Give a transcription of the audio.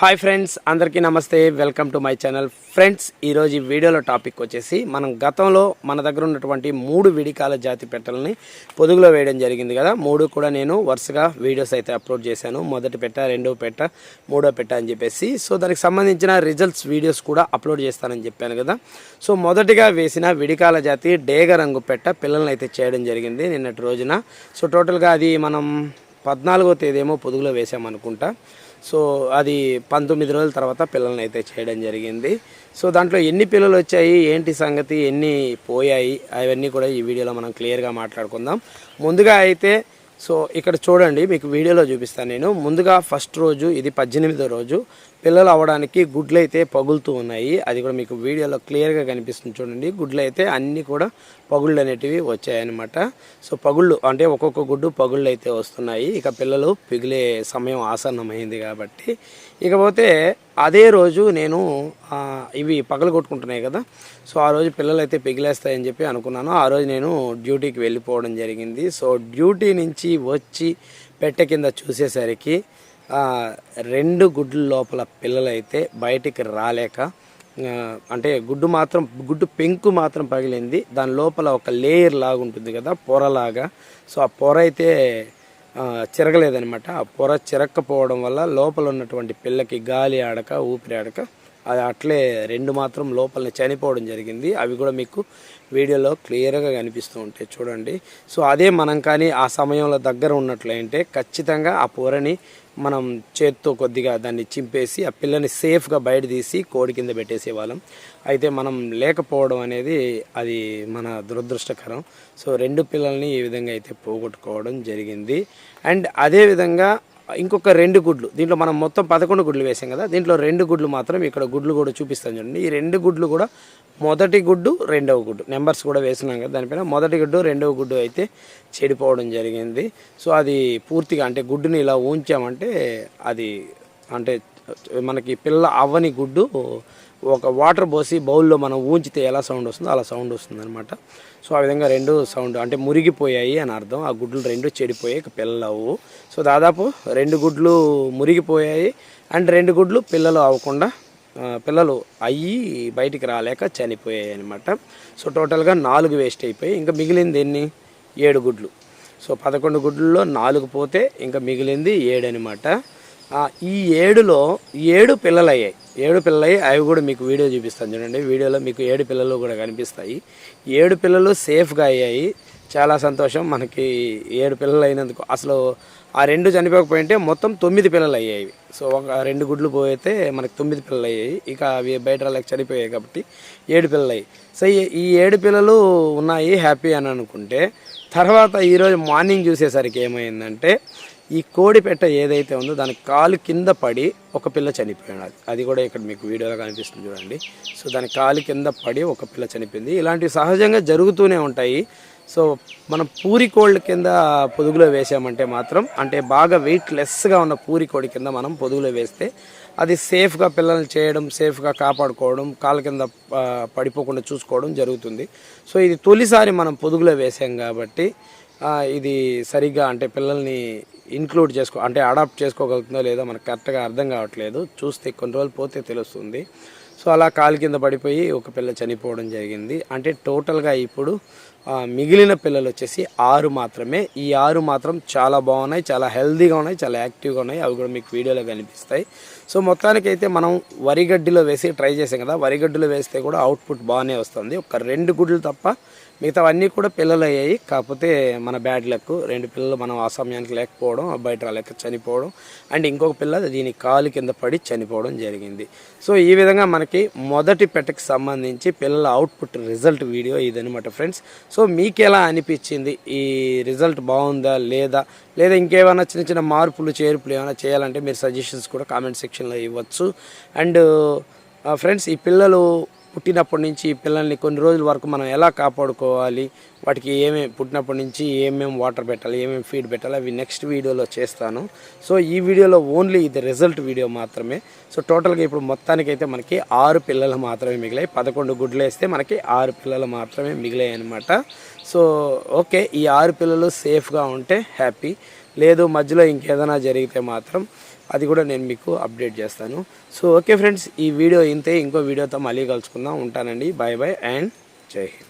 Hi friends అందరికీ నమస్తే. Welcome to my channel friends ఈరోజు ఈ వీడియోలో టాపిక్ వచ్చేసి మనం గతంలో మన దగ్గర ఉన్నటువంటి మూడు విడికాల జాతి పెట్టలని పొదుగులో వేయడం జరిగింది కదా. మూడు కూడా నేను వరుసగా వీడియోస్ అయితే అప్లోడ్ చేశాను. మొదటి పెట్ట రెండో పెట్ట మూడో పెట్ట అని చెప్పేసి. సో దానికి సంబంధించిన రిజల్ట్స్ వీడియోస్ కూడా అప్లోడ్ చేస్తానని చెప్పాను కదా. సో మొదటిగా వేసిన విడికాల జాతి డేగ రంగు పెట్ట పిల్లల్ని అయితే చేయడం జరిగింది నిన్నటి రోజున. సో టోటల్గా అది మనం పద్నాలుగో తేదీ ఏమో పొదుగులో వేసామనుకుంటా సో అది పంతొమ్మిది రోజుల తర్వాత పిల్లల్ని అయితే చేయడం జరిగింది. సో దాంట్లో ఎన్ని పిల్లలు వచ్చాయి ఏంటి సంగతి ఎన్ని పోయాయి అవన్నీ కూడా ఈ వీడియోలో మనం క్లియర్గా మాట్లాడుకుందాం. ముందుగా అయితే సో ఇక్కడ చూడండి మీకు వీడియోలో చూపిస్తాను నేను. ముందుగా ఫస్ట్ రోజు ఇది పద్దెనిమిదో రోజు. పిల్లలు అవ్వడానికి గుడ్లు అయితే పగులుతూ ఉన్నాయి. అది కూడా మీకు వీడియోలో క్లియర్గా కనిపిస్తుంది చూడండి. గుడ్లు అయితే అన్నీ కూడా పగుళ్ళు అనేటివి వచ్చాయన్నమాట. సో పగుళ్ళు అంటే ఒక్కొక్క గుడ్డు పగుళ్ళు అయితే వస్తున్నాయి. ఇక పిల్లలు పిగిలే సమయం ఆసన్నమైంది కాబట్టి. ఇకపోతే అదే రోజు నేను ఇవి పగలు కొట్టుకుంటున్నాయి కదా. సో ఆ రోజు పిల్లలు అయితే పిగిలేస్తాయని చెప్పి అనుకున్నాను. ఆ రోజు నేను డ్యూటీకి వెళ్ళిపోవడం జరిగింది. సో డ్యూటీ నుంచి వచ్చి పెట్టె కింద చూసేసరికి రెండు గుడ్ల లోపల పిల్లలైతే బయటికి రాలేక అంటే గుడ్డు మాత్రం గుడ్డు పెంకు మాత్రం పగిలింది. దాని లోపల ఒక లేయర్ లాగా ఉంటుంది కదా పొరలాగా. సో ఆ పొర అయితే చిరగలేదనమాట ఆ పొర చిరక్కపోవడం వల్ల లోపల ఉన్నటువంటి పిల్లకి గాలి ఆడక ఊపిరి ఆడక అది అట్లే రెండు మాత్రం లోపలనే చనిపోవడం జరిగింది. అవి కూడా మీకు వీడియోలో క్లియర్గా కనిపిస్తూ ఉంటాయి. చూడండి. సో అదే మనం కానీ ఆ సమయంలో దగ్గర ఉన్నట్లయితే ఖచ్చితంగా ఆ పొరని మనం చేత్తో కొద్దిగా దాన్ని చింపేసి ఆ పిల్లని సేఫ్గా బయట తీసి కోడి కింద పెట్టేసే వాళ్ళం అయితే మనం లేకపోవడం అనేది అది మన దురదృష్టకరం. సో రెండు పిల్లల్ని ఈ విధంగా అయితే పోగొట్టుకోవడం జరిగింది. అండ్ అదే విధంగా ఇంకొక రెండు గుడ్లు. దీంట్లో మనం మొత్తం పదకొండు గుడ్లు వేసాం కదా దీంట్లో రెండు గుడ్లు మాత్రం ఇక్కడ గుడ్లు కూడా చూపిస్తాను చూడండి. ఈ రెండు గుడ్లు కూడా మొదటి గుడ్డు రెండవ గుడ్డు. నెంబర్స్ కూడా వేసినాం కదా దానిపైన మొదటి గుడ్డు రెండవ గుడ్డు అయితే చెడిపోవడం జరిగింది. సో అది పూర్తిగా అంటే గుడ్డుని ఇలా ఉంచామంటే అది అంటే మనకి పిల్ల అవ్వని గుడ్డు ఒక వాటర్ పోసి బౌల్లో మనం ఊంచితే ఎలా సౌండ్ వస్తుందో అలా సౌండ్ వస్తుంది అనమాట సో ఆ విధంగా రెండు సౌండ్ అంటే మురిగిపోయాయి అని అర్థం. ఆ గుడ్లు రెండు చెడిపోయాయి ఇక పిల్లలు సో దాదాపు రెండు గుడ్లు మురిగిపోయాయి అండ్ రెండు గుడ్లు పిల్లలు అవ్వకుండా పిల్లలు అయ్యి బయటికి రాలేక చనిపోయాయి అనమాట సో టోటల్గా నాలుగు వేస్ట్ అయిపోయి ఇంకా మిగిలింది ఎన్ని? ఏడు గుడ్లు. సో పదకొండు గుడ్లలో నాలుగు పోతే ఇంకా మిగిలింది ఏడు అనమాట ఈ ఏడులో ఏడు పిల్లలు అయ్యాయి ఏడు పిల్లలు అవి కూడా మీకు వీడియో చూపిస్తాను చూడండి. వీడియోలో మీకు ఏడు పిల్లలు కూడా కనిపిస్తాయి. ఏడు పిల్లలు సేఫ్గా అయ్యాయి. చాలా సంతోషం మనకి ఏడు పిల్లలు అయినందుకు. అసలు ఆ రెండు చనిపోకపోయింటే మొత్తం తొమ్మిది పిల్లలు అయ్యాయి. సో ఒక రెండు గుడ్లు పోయితే మనకి తొమ్మిది పిల్లలు అయ్యాయి. ఇక అవి బయట వాళ్ళకి చనిపోయాయి కాబట్టి ఏడు పిల్లలు అయ్యాయి సో ఈ- ఈ ఏడు పిల్లలు ఉన్నాయి హ్యాపీ అని అనుకుంటే తర్వాత ఈరోజు మార్నింగ్ చూసేసరికి ఏమైందంటే ఈ కోడి పెట్ట ఏదైతే ఉందో దాని కాలు కింద పడి ఒక పిల్ల చనిపోయినది అది కూడా ఇక్కడ మీకు వీడియోలో కనిపిస్తుంది చూడండి. సో దాని కాలు కింద పడి ఒక పిల్ల చనిపోయింది. ఇలాంటివి సహజంగా జరుగుతూనే ఉంటాయి. సో మనం పూరి కోళ్ళ కింద పొదుగులో వేసామంటే మాత్రం అంటే బాగా వెయిట్ లెస్గా ఉన్న పూరి కోడి కింద మనం పొదుగులో వేస్తే అది సేఫ్గా పిల్లల్ని చేయడం సేఫ్గా కాపాడుకోవడం కాళ్ళ కింద పడిపోకుండా చూసుకోవడం జరుగుతుంది. సో ఇది తొలిసారి మనం పొదుగులో వేసాం కాబట్టి ఇది సరిగ్గా అంటే పిల్లల్ని ఇంక్లూడ్ చేసుకో అంటే అడాప్ట్ చేసుకోగలుగుతుందో లేదో మనకు కరెక్ట్గా అర్థం కావట్లేదు. చూస్తే కొన్ని రోజులు పోతే తెలుస్తుంది. సో అలా కాలు కింద పడిపోయి ఒక పిల్ల చనిపోవడం జరిగింది. అంటే టోటల్గా ఇప్పుడు మిగిలిన పిల్లలు వచ్చేసి ఆరు మాత్రమే. ఈ ఆరు మాత్రం చాలా బాగున్నాయి చాలా హెల్తీగా ఉన్నాయి చాలా యాక్టివ్గా ఉన్నాయి. అవి కూడా మీకు వీడియోలో కనిపిస్తాయి. సో మొత్తానికైతే మనం వరిగడ్డిలో వేసి ట్రై చేసాం కదా వరిగడ్డిలో వేస్తే కూడా అవుట్పుట్ బాగానే వస్తుంది. ఒక రెండు గుడ్లు తప్ప మిగతావన్నీ కూడా పిల్లలు అయ్యాయి. కాకపోతే మన బ్యాడ్ లక్ రెండు పిల్లలు మనం ఆ సమయానికి లేకపోవడం బయట రాలేక చనిపోవడం. అండ్ ఇంకొక పిల్ల దీని కాలు కింద పడి చనిపోవడం జరిగింది. సో ఈ విధంగా మనకి మొదటి పెట్టకి సంబంధించి పిల్లల అవుట్పుట్ రిజల్ట్ వీడియో ఇదనమాట ఫ్రెండ్స్. సో మీకు ఎలా అనిపించింది? ఈ రిజల్ట్ బాగుందా? లేదా? లేదా ఇంకేమైనా చిన్న చిన్న మార్పులు చేర్పులు ఏమైనా చేయాలంటే మీరు సజెషన్స్ కూడా కామెంట్ సెక్షన్లో ఇవ్వచ్చు. అండ్ ఫ్రెండ్స్ ఈ పిల్లలు పుట్టినప్పటి నుంచి పిల్లల్ని కొన్ని రోజుల వరకు మనం ఎలా కాపాడుకోవాలి వాటికి ఏమేమి పుట్టినప్పటి నుంచి ఏమేమి వాటర్ పెట్టాలి ఏమేమి ఫీడ్ పెట్టాలి అవి నెక్స్ట్ వీడియోలో చేస్తాను. సో ఈ వీడియోలో ఓన్లీ ఇది రిజల్ట్ వీడియో మాత్రమే. సో టోటల్గా ఇప్పుడు మొత్తానికైతే మనకి ఆరు పిల్లలు మాత్రమే మిగిలాయి. పదకొండు గుడ్లు వేస్తే మనకి ఆరు పిల్లలు మాత్రమే మిగిలాయి అనమాట సో ఓకే ఈ ఆరు పిల్లలు సేఫ్గా ఉంటే హ్యాపీ లేదు మధ్యలో ఇంకేదైనా జరిగితే మాత్రం అది కూడా నేను మీకు అప్డేట్ చేస్తాను. సో ఓకే ఫ్రెండ్స్ ఈ వీడియో ఇంతే. ఇంకో వీడియోతో మళ్ళీ కలుసుకుందాం. ఉంటానండి. బాయ్ బాయ్ అండ్ జై హింద్.